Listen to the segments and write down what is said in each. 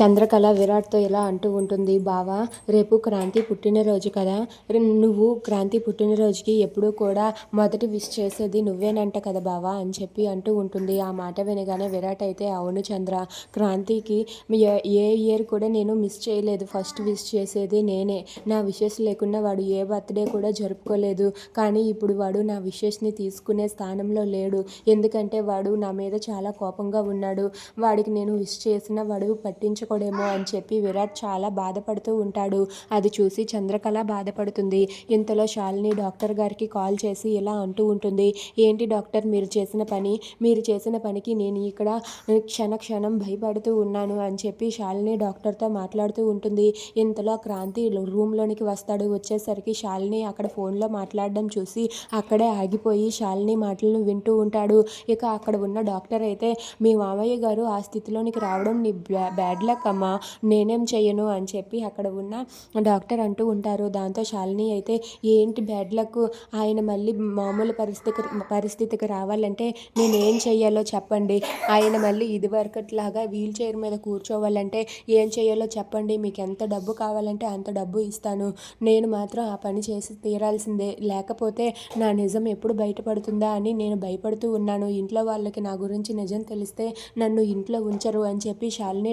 చంద్రకళ విరాట్తో ఇలా అంటూ ఉంటుంది బావా రేపు క్రాంతి పుట్టినరోజు కదా. నువ్వు క్రాంతి పుట్టినరోజుకి ఎప్పుడూ కూడా మొదటి విష్ చేసేది నువ్వేనంట కదా బావా అని చెప్పి అంటూ ఉంటుంది. ఆ మాట వినగానే విరాట్ అయితే అవును చంద్ర క్రాంతికి ఏ- ఏ ఇయర్ కూడా నేను మిస్ చేయలేదు. ఫస్ట్ విష్ చేసేది నేనే. నా విషెస్ లేకుండా వాడు ఏ బర్త్డే కూడా జరుపుకోలేదు. కానీ ఇప్పుడు వాడు నా విషెస్ని తీసుకునే స్థానంలో లేడు. ఎందుకంటే వాడు నా మీద చాలా కోపంగా ఉన్నాడు. వాడికి నేను విష్ చేసిన వాడు పట్టించు పట్టించుకోడేమో అని చెప్పి విరాట్ చాలా బాధపడుతూ ఉంటాడు. అది చూసి చంద్రకళ బాధపడుతుంది. ఇంతలో శాలిని డాక్టర్ గారికి కాల్ చేసి ఇలా అంటూ ఉంటుంది. ఏంటి డాక్టర్ మీరు చేసిన పని? మీరు చేసిన పనికి నేను ఇక్కడ క్షణ క్షణం భయపడుతూ ఉన్నాను అని చెప్పి శాలిని డాక్టర్తో మాట్లాడుతూ ఉంటుంది. ఇంతలో క్రాంతి రూమ్లోనికి వస్తాడు. వచ్చేసరికి శాలిని అక్కడ ఫోన్లో మాట్లాడడం చూసి అక్కడే ఆగిపోయి శాలిని మాటలను వింటూ ఉంటాడు. ఇక అక్కడ ఉన్న డాక్టర్ అయితే మీ మామయ్య గారు ఆ స్థితిలోనికి రావడం నీ బ్యా- బ్యాడ్ లక్ అమ్మా నేనేం చేయను అని చెప్పి అక్కడ ఉన్న డాక్టర్ అంటూ ఉంటారు. దాంతో శాలిని అయితే ఏంటి బ్యాడ్ లక్? ఆయన మళ్ళీ మామూలు పరిస్థితికి పరిస్థితికి రావాలంటే నేనేం చేయాలో చెప్పండి. ఆయన మళ్ళీ ఇదివరకట్లాగా వీల్ చైర్ మీద కూర్చోవాలంటే ఏం చేయాలో చెప్పండి. మీకు ఎంత డబ్బు కావాలంటే అంత డబ్బు ఇస్తాను. నేను మాత్రం ఆ పని చేసి తీరాల్సిందే. లేకపోతే నా నిజం ఎప్పుడు బయటపడుతుందా అని నేను భయపడుతూ ఉన్నాను. ఇంట్లో వాళ్ళకి నా గురించి నిజం తెలిస్తే నన్ను ఇంట్లో ఉంచరు అని చెప్పి శాలిని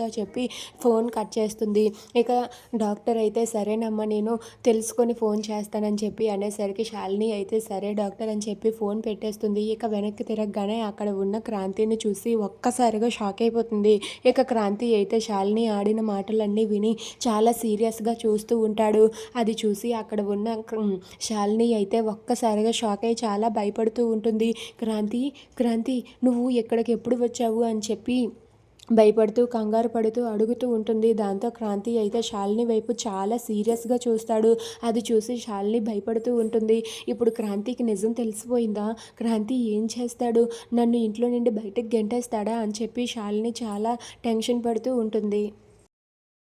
డాక్టర్తో చెప్పి ఫోన్ కట్ చేస్తుంది. ఇక డాక్టర్ అయితే సరేనమ్మా నేను తెలుసుకొని ఫోన్ చేస్తానని చెప్పి అనేసరికి శాలిని అయితే సరే డాక్టర్ అని చెప్పి ఫోన్ పెట్టేస్తుంది. ఇక వెనక్కి తిరగగానే అక్కడ ఉన్న క్రాంతిని చూసి ఒక్కసారిగా షాక్ అయిపోతుంది. ఇక క్రాంతి అయితే శాలిని ఆడిన మాటలన్నీ విని చాలా సీరియస్గా చూస్తూ ఉంటాడు. అది చూసి అక్కడ ఉన్న శాలిని అయితే ఒక్కసారిగా షాక్ అయి చాలా భయపడుతూ ఉంటుంది. క్రాంతి క్రాంతి నువ్వు ఎక్కడికి ఎప్పుడు వచ్చావు? అని చెప్పి భయపడుతూ కంగారు పడుతూ అడుగుతూ ఉంటుంది. దాంతో క్రాంతి అయితే శాలిని వైపు చాలా సీరియస్గా చూస్తాడు. అది చూసి శాలిని భయపడుతూ ఉంటుంది. ఇప్పుడు క్రాంతికి నిజం తెలిసిపోయిందా? క్రాంతి ఏం చేస్తాడు? నన్ను ఇంట్లో నుండి బయటకు గెంటేస్తాడా? అని చెప్పి శాలిని చాలా టెన్షన్ పడుతూ ఉంటుంది.